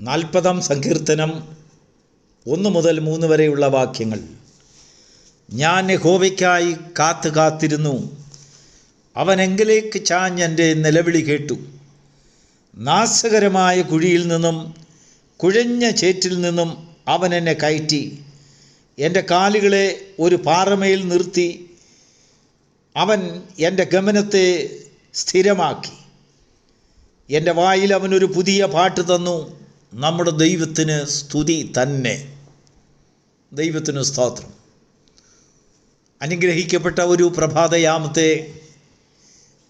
നാൽപ്പതാം സങ്കീർത്തനം ഒന്ന് മുതൽ മൂന്ന് വരെയുള്ള വാക്യങ്ങൾ. ഞാൻ യഹോവയ്ക്കായി കാത്തു കാത്തിരുന്നു. അവൻ എങ്കിലേക്ക് ചാഞ്ഞെന്റെ നിലവിളി കേട്ടു. നാശകരമായ കുഴിയിൽ നിന്നും കുഴഞ്ഞ ചേറ്റിൽ നിന്നും അവൻ എന്നെ കയറ്റി. എന്റെ കാലുകളെ ഒരു പാറമയിൽ നിർത്തി. അവൻ എന്റെ ഗമനത്തെ സ്ഥിരമാക്കി. എന്റെ വായിൽ അവനൊരു പുതിയ പാട്ട് തന്നു. നമ്മുടെ ദൈവത്തിന് സ്തുതി തന്നെ. ദൈവത്തിന് സ്തോത്രം. അനുഗ്രഹിക്കപ്പെട്ട ഒരു പ്രഭാതയാമത്തെ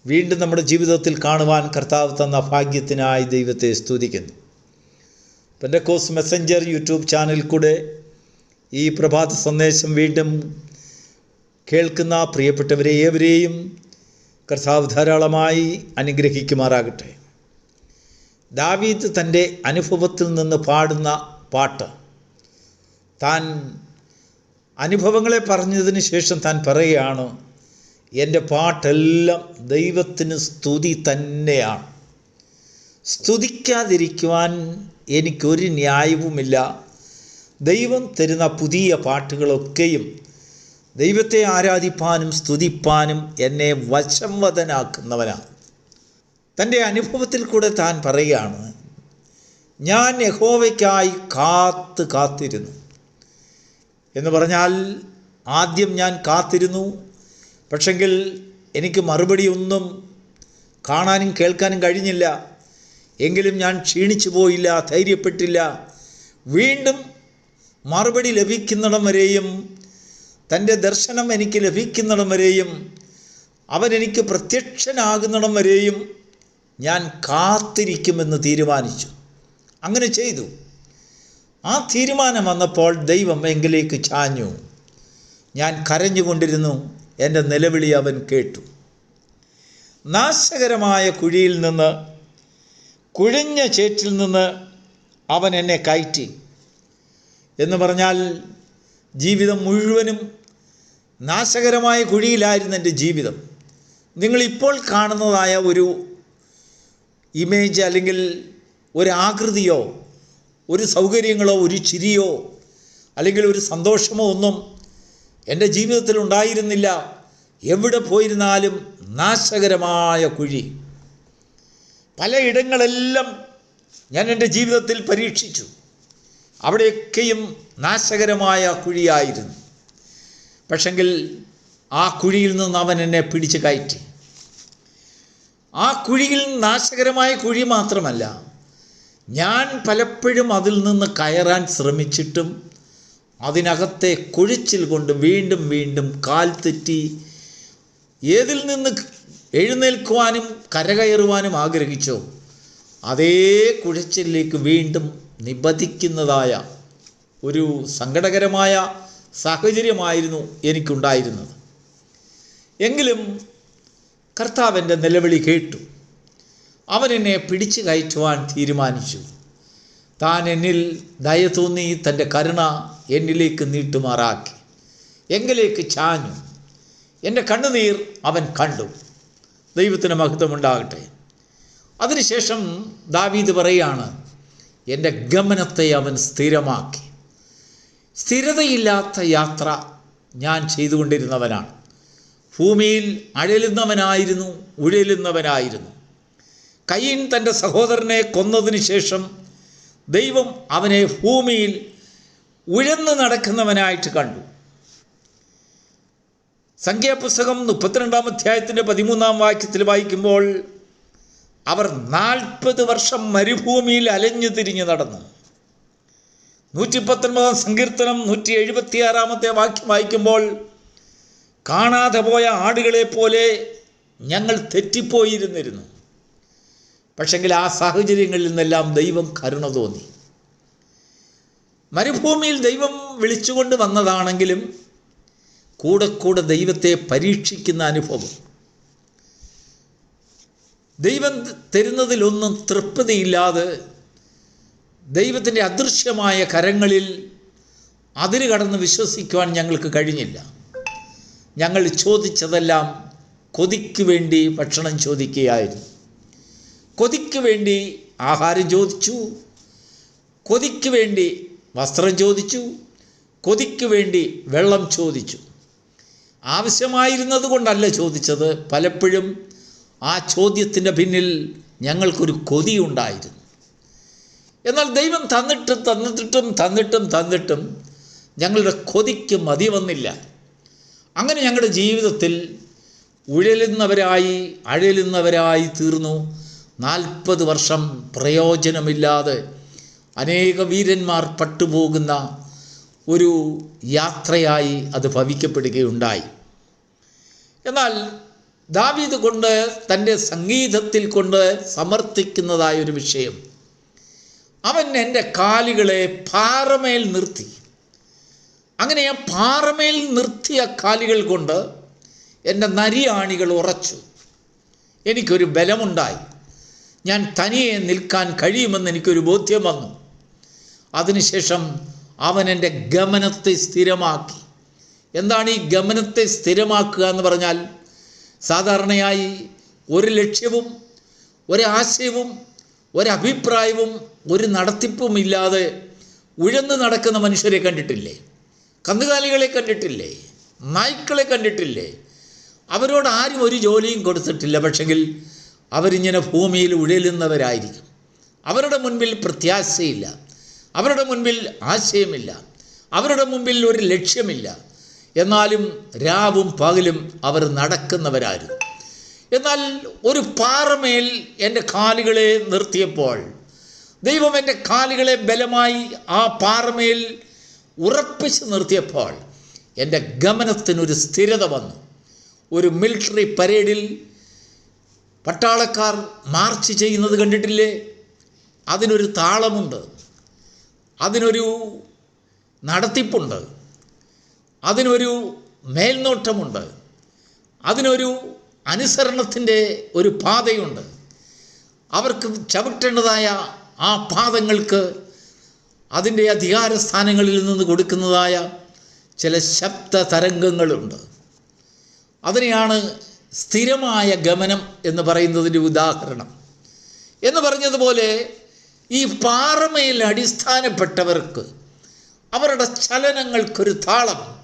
വീണ്ടും നമ്മുടെ ജീവിതത്തിൽ കാണുവാൻ കർത്താവ് തന്ന ഭാഗ്യത്തിനായി ദൈവത്തെ സ്തുതിക്കുന്നു. പെൻഡക്കോസ് മെസ്സഞ്ചർ യൂട്യൂബ് ചാനലിൽ കൂടെ ഈ പ്രഭാത സന്ദേശം വീണ്ടും കേൾക്കുന്ന പ്രിയപ്പെട്ടവരെ ഏവരെയും കർത്താവ് ധാരാളമായി അനുഗ്രഹിക്കുമാറാകട്ടെ. ദാവീദ് തന്റെ അനുഭവത്തിൽ നിന്ന് പാടുന്ന പാട്ട്. താൻ അനുഭവങ്ങളെ പറഞ്ഞതിന് ശേഷം താൻ പറയുകയാണ് എന്റെ പാട്ടെല്ലാം ദൈവത്തിന് സ്തുതി തന്നെയാണ്. സ്തുതിക്കാതിരിക്കുവാൻ എനിക്കൊരു ന്യായവുമില്ല. ദൈവം തരുന്ന പുതിയ പാട്ടുകളൊക്കെയും ദൈവത്തെ ആരാധിപ്പാനും സ്തുതിപ്പാനും എന്നെ വശംവദനാക്കുന്നവനാണ് തന്റെ അനുഭവത്തിൽ കൂടെ താൻ പറയുകയാണ് ഞാൻ യഹോവയ്ക്കായി കാത്ത് കാത്തിരുന്നു. എന്ന് പറഞ്ഞാൽ ആദ്യം ഞാൻ കാത്തിരുന്നു പക്ഷെങ്കിൽ എനിക്ക് മറുപടി ഒന്നും കാണാനും കേൾക്കാനും കഴിഞ്ഞില്ല. എങ്കിലും ഞാൻ ക്ഷീണിച്ചു പോയില്ല ധൈര്യപ്പെട്ടില്ല. വീണ്ടും മറുപടി ലഭിക്കുന്നിടം വരെയും തന്റെ ദർശനം എനിക്ക് ലഭിക്കുന്നിടം വരെയും അവൻ എനിക്ക് പ്രത്യക്ഷനാകുന്നിടം വരെയും ഞാൻ കാത്തിരിക്കുമെന്ന് തീരുമാനിച്ചു. അങ്ങനെ ചെയ്തു. ആ തീരുമാനം വന്നപ്പോൾ ദൈവം എങ്കിലേക്ക് ചാഞ്ഞു. ഞാൻ കരഞ്ഞുകൊണ്ടിരുന്നു. എന്റെ നിലവിളി അവൻ കേട്ടു. നാശകരമായ കുഴിയിൽ നിന്ന് കുഴിഞ്ഞ ചേറ്റിൽ നിന്ന് അവൻ എന്നെ കയറ്റി. എന്ന് പറഞ്ഞാൽ ജീവിതം മുഴുവനും നാശകരമായ കുഴിയിലായിരുന്നു എന്റെ ജീവിതം. നിങ്ങളിപ്പോൾ കാണുന്നതായ ഒരു ഇമേജ് അല്ലെങ്കിൽ ഒരാകൃതിയോ ഒരു സൗകര്യങ്ങളോ ഒരു ചിരിയോ അല്ലെങ്കിൽ ഒരു സന്തോഷമോ ഒന്നും എന്റെ ജീവിതത്തിൽ ഉണ്ടായിരുന്നില്ല. എവിടെ പോയിരുന്നാലും നാശകരമായ കുഴി. പലയിടങ്ങളെല്ലാം ഞാൻ എന്റെ ജീവിതത്തിൽ പരീക്ഷിച്ചു. അവിടെയൊക്കെയും നാശകരമായ കുഴിയായിരുന്നു. പക്ഷെങ്കിൽ ആ കുഴിയിൽ നിന്ന് അവൻ എന്നെ പിടിച്ചു കയറ്റി. ആ കുഴിയിൽ നാശകരമായ കുഴി മാത്രമല്ല ഞാൻ പലപ്പോഴും അതിൽ നിന്ന് കയറാൻ ശ്രമിച്ചിട്ടും അതിനകത്തെ കുഴിച്ചിൽ കൊണ്ട് വീണ്ടും വീണ്ടും കാൽ തെറ്റി ഏതിൽ നിന്ന് എഴുന്നേൽക്കുവാനും കരകയറുവാനും ആഗ്രഹിച്ചോ അതേ കുഴിച്ചിലേക്ക് വീണ്ടും നിബന്ധിക്കുന്നതായ ഒരു സങ്കടകരമായ സാഹചര്യമായിരുന്നു എനിക്കുണ്ടായിരുന്നത്. എങ്കിലും കർത്താവിന്റെ നിലവിളി കേട്ടു. അവൻ എന്നെ പിടിച്ചു കയറ്റുവാൻ തീരുമാനിച്ചു. താൻ എന്നിൽ ദയ തോന്നി തന്റെ കരുണ എന്നിലേക്ക് നീട്ടുമാറാക്കി. എങ്കിലേക്ക് ചാഞ്ഞു. എന്റെ കണ്ണുനീർ അവൻ കണ്ടു. ദൈവത്തിന് മഹത്വമുണ്ടാകട്ടെ അതിനുശേഷം ദാവീദ് പറയാണ് എന്റെ ഗമനത്തെ അവൻ സ്ഥിരമാക്കി. സ്ഥിരതയില്ലാത്ത യാത്ര ഞാൻ ചെയ്തുകൊണ്ടിരുന്നവനാണ്. ഭൂമിയിൽ അഴലുന്നവനായിരുന്നു ഉഴലുന്നവനായിരുന്നു. കയ്യൻ തന്റെ സഹോദരനെ കൊന്നതിന് ശേഷം ദൈവം അവനെ ഭൂമിയിൽ ഉഴന്ന് നടക്കുന്നവനായിട്ട് കണ്ടു. സംഖ്യാപുസ്തകം മുപ്പത്തിരണ്ടാം അധ്യായത്തിന്റെ പതിമൂന്നാം വാക്യത്തിൽ വായിക്കുമ്പോൾ അവർ നാൽപ്പത് വർഷം മരുഭൂമിയിൽ അലഞ്ഞു തിരിഞ്ഞു നടന്നു. നൂറ്റി പത്തൊൻപതാം സങ്കീർത്തനം നൂറ്റി എഴുപത്തിയാറാമത്തെ വാക്യം വായിക്കുമ്പോൾ കാണാതെ പോയ ആടുകളെ പോലെ ഞങ്ങൾ തെറ്റിപ്പോയിരുന്നിരുന്നു. പക്ഷെങ്കിൽ ആ സാഹചര്യങ്ങളിൽ നിന്നെല്ലാം ദൈവം കരുണ തോന്നി. മരുഭൂമിയിൽ ദൈവം വിളിച്ചുകൊണ്ട് വന്നതാണെങ്കിലും കൂടെ കൂടെ ദൈവത്തെ പരീക്ഷിക്കുന്ന അനുഭവം. ദൈവം തരുന്നതിലൊന്നും തൃപ്തിയില്ലാതെ ദൈവത്തിന്റെ അദൃശ്യമായ കരങ്ങളിൽ അതിര് കടന്ന് വിശ്വസിക്കുവാൻ ഞങ്ങൾക്ക് കഴിഞ്ഞില്ല. ഞങ്ങൾ ചോദിച്ചതെല്ലാം കൊതിക്ക് വേണ്ടി ഭക്ഷണം ചോദിക്കുകയായിരുന്നു. കൊതിക്ക് വേണ്ടി ആഹാരം ചോദിച്ചു. കൊതിക്ക് വേണ്ടി വസ്ത്രം ചോദിച്ചു. കൊതിക്ക് വേണ്ടി വെള്ളം ചോദിച്ചു. ആവശ്യമായിരുന്നത് കൊണ്ടല്ല ചോദിച്ചത്. പലപ്പോഴും ആ ചോദ്യത്തിന്റെ പിന്നിൽ ഞങ്ങൾക്കൊരു കൊതിയുണ്ടായിരുന്നു എന്നാൽ ദൈവം തന്നിട്ടും തന്നിട്ടും തന്നിട്ടും തന്നിട്ടും ഞങ്ങളുടെ കൊതിക്ക് മതി വന്നില്ല. അങ്ങനെ ഞങ്ങളുടെ ജീവിതത്തിൽ ഉഴലുന്നവരായി അഴലുന്നവരായി തീർന്നു. നാൽപ്പത് വർഷം പ്രയോജനമില്ലാതെ അനേക വീരന്മാർ പട്ടുപോകുന്ന ഒരു യാത്രയായി അത് ഭവിക്കപ്പെടുകയുണ്ടായി. എന്നാൽ ദാവീദ് കൊണ്ട് തന്റെ സംഗീതത്തിൽ കൊണ്ട് സമർത്ഥിക്കുന്നതായൊരു വിഷയം. അവൻ എന്റെ കാലുകളെ പാറമേൽ നിർത്തി. അങ്ങനെ ആ പാറമേൽ നിർത്തിയ കാലുകൾ കൊണ്ട് എന്റെ നരിയാണികൾ ഉറച്ചു. എനിക്കൊരു ബലമുണ്ടായി. ഞാൻ തനിയെ നിൽക്കാൻ കഴിയുമെന്ന് എനിക്കൊരു ബോധ്യം വന്നു. അതിനുശേഷം അവൻ എന്റെ ഗമനത്തെ സ്ഥിരമാക്കി. എന്താണ് ഈ ഗമനത്തെ സ്ഥിരമാക്കുക എന്ന് പറഞ്ഞാൽ സാധാരണയായി ഒരു ലക്ഷ്യവും ഒരാശയവും ഒരഭിപ്രായവും ഒരു നടത്തിപ്പും ഇല്ലാതെ ഉഴന്ന് നടക്കുന്ന മനുഷ്യരെ കണ്ടിട്ടില്ലേ? കന്നുകാലികളെ കണ്ടിട്ടില്ലേ? നായ്ക്കളെ കണ്ടിട്ടില്ലേ? അവരോട് ആരും ഒരു ജോലിയും കൊടുത്തിട്ടില്ല പക്ഷെങ്കിൽ അവരിങ്ങനെ ഭൂമിയിൽ ഉഴലുന്നവരായിരിക്കും. അവരുടെ മുൻപിൽ പ്രത്യാശയില്ല. അവരുടെ മുൻപിൽ ആശയമില്ല. അവരുടെ മുമ്പിൽ ഒരു ലക്ഷ്യമില്ല. എന്നാലും രാവും പകലും അവർ നടക്കുന്നവരായിരുന്നു എന്നാൽ ഒരു പാറമേൽ എന്റെ കാലുകളെ നിർത്തിയപ്പോൾ ദൈവം എന്റെ കാലുകളെ ബലമായി ആ പാറമേൽ ഉറപ്പിച്ച് നിർത്തിയപ്പോൾ എന്റെ ഗമനത്തിനൊരു സ്ഥിരത വന്നു. ഒരു മിലിറ്ററി പരേഡിൽ പട്ടാളക്കാർ മാർച്ച് ചെയ്യുന്നത് കണ്ടിട്ടില്ലേ? അതിനൊരു താളമുണ്ട്. അതിനൊരു നടത്തിപ്പുണ്ട്. അതിനൊരു മേൽനോട്ടമുണ്ട്. അതിനൊരു അനുസരണത്തിന്റെ ഒരു പാതയുണ്ട്. അവർക്ക് ചവിട്ടേണ്ടതായ ആ പാദങ്ങൾക്ക് അതിന്റെ അധികാരസ്ഥാനങ്ങളിൽ നിന്ന് കൊടുക്കുന്നതായ ചില ശബ്ദ തരംഗങ്ങളുണ്ട് അതിനെയാണ് സ്ഥിരമായ ഗമനം എന്ന് പറയുന്നതിന്റെ ഉദാഹരണം. എന്ന് പറഞ്ഞതുപോലെ ഈ പാറമയിൽ അടിസ്ഥാനപ്പെട്ടവർക്ക് അവരുടെ ചലനങ്ങൾക്കൊരു താളം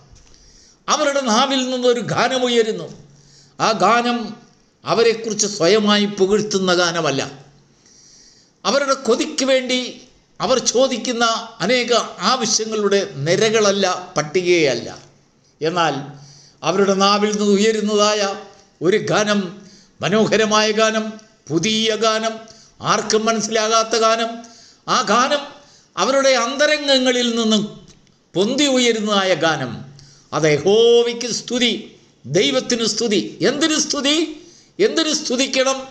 അവരുടെ നാവിൽ നിന്നൊരു ഗാനമുയരുന്നു. ആ ഗാനം അവരെക്കുറിച്ച് സ്വയമായി പുകഴ്ത്തുന്ന ഗാനമല്ല. അവരുടെ കൊതിക്ക് വേണ്ടി അവർ ചോദിക്കുന്ന അനേക ആവശ്യങ്ങളുടെ നിരകളല്ല പട്ടികയല്ല. എന്നാൽ അവരുടെ നാവിൽ നിന്ന് ഉയരുന്നതായ ഒരു ഗാനം മനോഹരമായ ഗാനം പുതിയ ഗാനം ആർക്കും മനസ്സിലാകാത്ത ഗാനം ആ ഗാനം അവരുടെ അന്തരംഗങ്ങളിൽ നിന്നും പൊന്തി ഉയരുന്നതായ ഗാനം. അത് യഹോവയ്ക്ക് സ്തുതി ദൈവത്തിന് സ്തുതി. എന്തിനു സ്തുതി? എന്തിനു സ്തുതിക്കണം?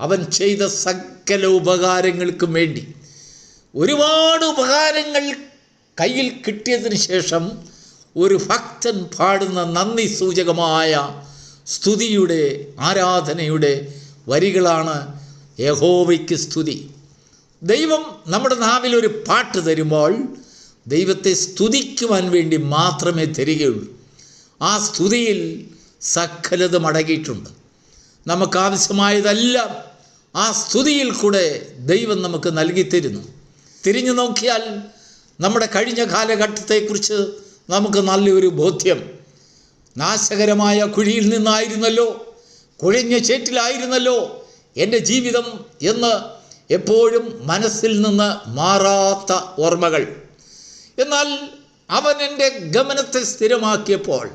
അവൻ ചെയ്ത സകല ഉപകാരങ്ങൾക്കും വേണ്ടി. ഒരുപാട് ഉപകാരങ്ങൾ കയ്യിൽ കിട്ടിയതിന് ശേഷം ഒരു ഭക്തൻ പാടുന്ന നന്ദി സൂചകമായ സ്തുതിയുടെ ആരാധനയുടെ വരികളാണ് യഹോവയ്ക്ക് സ്തുതി. ദൈവം നമ്മുടെ നാവിൽ ഒരു പാട്ട് തരുമ്പോൾ ദൈവത്തെ സ്തുതിക്കുവാൻ വേണ്ടി മാത്രമേ തരികയുള്ളൂ. ആ സ്തുതിയിൽ സകലതും അടങ്ങിയിട്ടുണ്ട്. നമുക്കാവശ്യമായതെല്ലാം ആ സ്തുതിയിൽ കൂടെ ദൈവം നമുക്ക് നൽകി തരുന്നു തിരിഞ്ഞു നോക്കിയാൽ നമ്മുടെ കഴിഞ്ഞ കാലഘട്ടത്തെക്കുറിച്ച് നമുക്ക് നല്ലൊരു ബോധ്യം. നാശകരമായ കുഴിയിൽ നിന്നായിരുന്നല്ലോ കുഴിഞ്ഞ ചേറ്റിലായിരുന്നല്ലോ എന്റെ ജീവിതം എന്ന് എപ്പോഴും മനസ്സിൽ നിന്ന് മാറാത്ത ഓർമ്മകൾ. എന്നാൽ അവൻ എന്റെ ഗമനത്തെ സ്ഥിരമാക്കിയപ്പോൾ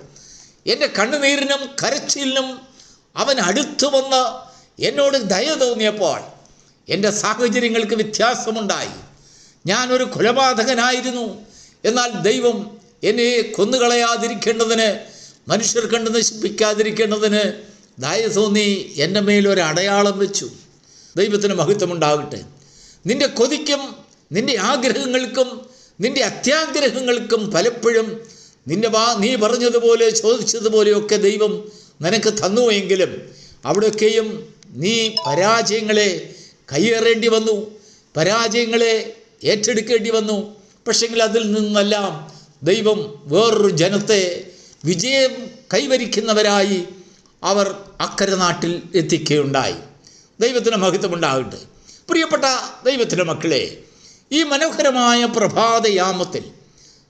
എന്റെ കണ്ണുനീരിനും കരച്ചിലിനും അവൻ അടുത്തു വന്ന് എന്നോട് ദയ തോന്നിയപ്പോൾ എന്റെ സാഹചര്യങ്ങൾക്ക് വ്യത്യാസമുണ്ടായി. ഞാനൊരു കൊലപാതകനായിരുന്നു. എന്നാൽ ദൈവം എന്നെ കൊന്നുകളയാതിരിക്കേണ്ടതിന് മനുഷ്യർ കണ്ട് നശിപ്പിക്കാതിരിക്കേണ്ടതിന് ദയ തോന്നി എന്റെ മേലൊരു അടയാളം വെച്ചു. ദൈവത്തിന് മഹത്വമുണ്ടാകട്ടെ. നിന്റെ കൊതിക്കും നിന്റെ ആഗ്രഹങ്ങൾക്കും നിന്റെ അത്യാഗ്രഹങ്ങൾക്കും പലപ്പോഴും നിന്റെ വാ നീ പറഞ്ഞതുപോലെ ചോദിച്ചതുപോലെയൊക്കെ ദൈവം നിനക്ക് തന്നുവെങ്കിലും അവിടെയൊക്കെയും നീ പരാജയങ്ങളെ കയ്യേറേണ്ടി വന്നു. പരാജയങ്ങളെ ഏറ്റെടുക്കേണ്ടി വന്നു പക്ഷെങ്കിൽ അതിൽ നിന്നെല്ലാം ദൈവം വേറൊരു ജനത്തെ വിജയം കൈവരിക്കുന്നവരായി അവർ അക്കരെ നാട്ടിൽ എത്തിക്കുകയുണ്ടായി. ദൈവത്തിന് മഹത്വമുണ്ടാകട്ടെ. പ്രിയപ്പെട്ട ദൈവത്തിന്റെ മക്കളെ ഈ മനോഹരമായ പ്രഭാതയാമത്തിൽ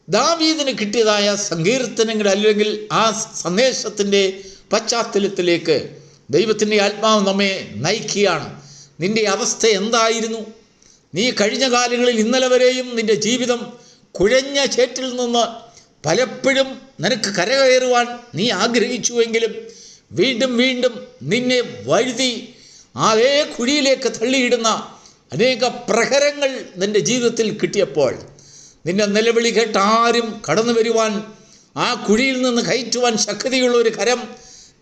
ദാവീദിന് കിട്ടിയതായ സങ്കീർത്തനങ്ങൾ അല്ലെങ്കിൽ ആ സന്ദേശത്തിന്റെ പശ്ചാത്തലത്തിലേക്ക് ദൈവത്തിന്റെ ആത്മാവ് നമ്മെ നയിക്കുകയാണ്. നിന്റെ അവസ്ഥ എന്തായിരുന്നു? നീ കഴിഞ്ഞ കാലങ്ങളിൽ ഇന്നലെ വരെയും നിന്റെ ജീവിതം കുഴഞ്ഞ ചേറ്റിൽ നിന്ന് പലപ്പോഴും നിനക്ക് കരകയറുവാൻ നീ ആഗ്രഹിച്ചുവെങ്കിലും വീണ്ടും വീണ്ടും നിന്നെ വഴുതി അതേ കുഴിയിലേക്ക് തള്ളിയിടുന്ന അനേക പ്രഹരങ്ങൾ നിന്റെ ജീവിതത്തിൽ കിട്ടിയപ്പോൾ നിന്റെ നിലവിളി കേട്ട് ആരും കടന്നു വരുവാൻ ആ കുഴിയിൽ നിന്ന് കയറ്റുവാൻ ശക്തിയുള്ള ഒരു കരം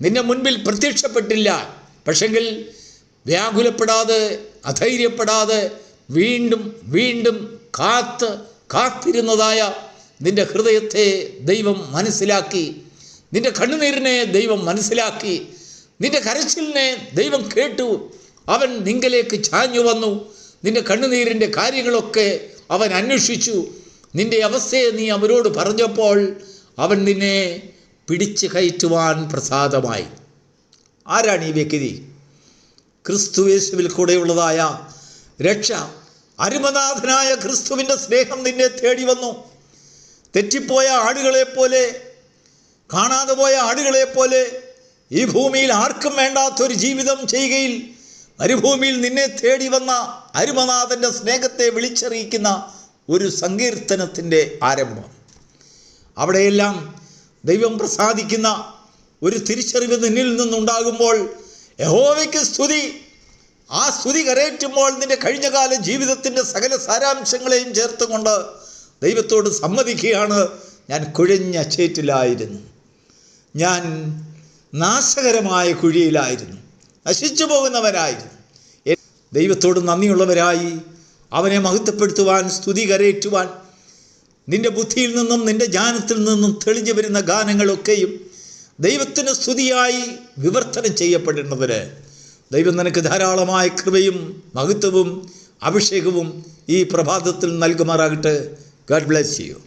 നിന്റെ മുൻപിൽ പ്രത്യക്ഷപ്പെട്ടില്ല. പക്ഷെങ്കിൽ വ്യാകുലപ്പെടാതെ അധൈര്യപ്പെടാതെ വീണ്ടും വീണ്ടും കാത്ത് കാത്തിരുന്നതായ നിന്റെ ഹൃദയത്തെ ദൈവം മനസ്സിലാക്കി നിന്റെ കണ്ണുനീരിനെ ദൈവം മനസ്സിലാക്കി നിന്റെ കരച്ചിലിനെ ദൈവം കേട്ടു. അവൻ നിങ്കലേക്ക് ചാഞ്ഞു വന്നു. നിന്റെ കണ്ണുനീരിന്റെ കാര്യങ്ങളൊക്കെ അവൻ അന്വേഷിച്ചു. നിന്റെ അവസ്ഥയെ നീ അവരോട് പറഞ്ഞപ്പോൾ അവൻ നിന്നെ പിടിച്ചു കയറ്റുവാൻ പ്രസാദമായി. ആരാണ് ഈ വ്യക്തി? ക്രിസ്തുവേശുവിൽ കൂടെയുള്ളതായ രക്ഷ അരുമനാഥനായ ക്രിസ്തുവിന്റെ സ്നേഹം നിന്നെ തേടി വന്നു. തെറ്റിപ്പോയ ആടുകളെ പോലെ കാണാതെ പോയ ആടുകളെ പോലെ ഈ ഭൂമിയിൽ ആർക്കും വേണ്ടാത്തൊരു ജീവിതം ചെയ്യുകയിൽ മരുഭൂമിയിൽ നിന്നെ തേടി വന്ന അരുമനാഥന്റെ സ്നേഹത്തെ വിളിച്ചറിയിക്കുന്ന ഒരു സങ്കീർത്തനത്തിന്റെ ആരംഭം. അവിടെയെല്ലാം ദൈവം പ്രസാദിക്കുന്ന ഒരു തിരിച്ചറിവ് നിന്നിൽ നിന്നുണ്ടാകുമ്പോൾ യഹോവയ്ക്ക് സ്തുതി ആ സ്തുതി കരയറ്റുമ്പോൾ നിന്റെ കഴിഞ്ഞകാല ജീവിതത്തിന്റെ സകല സാരാംശങ്ങളെയും ചേർത്തുകൊണ്ട് ദൈവത്തോട് സമ്മതിക്കുകയാണ്. ഞാൻ കുഴഞ്ഞ ചേറ്റിലായിരുന്നു. ഞാൻ നാശകരമായ കുഴിയിലായിരുന്നു. നശിച്ചു പോകുന്നവരായിരുന്നു ദൈവത്തോട് നന്ദിയുള്ളവരായി അവനെ മഹത്വപ്പെടുത്തുവാൻ സ്തുതി കരയേറ്റുവാൻ നിന്റെ ബുദ്ധിയിൽ നിന്നും നിന്റെ ജ്ഞാനത്തിൽ നിന്നും തെളിഞ്ഞു വരുന്ന ഗാനങ്ങളൊക്കെയും ദൈവത്തിന് സ്തുതിയായി വിവർത്തനം ചെയ്യപ്പെടുന്നവര് ദൈവം നിനക്ക് ധാരാളമായ കൃപയും മഹത്വവും അഭിഷേകവും ഈ പ്രഭാതത്തിൽ നൽകുമാറാകട്ടെ. ഗാഡ് ബ്ലെസ് ചെയ്യൂ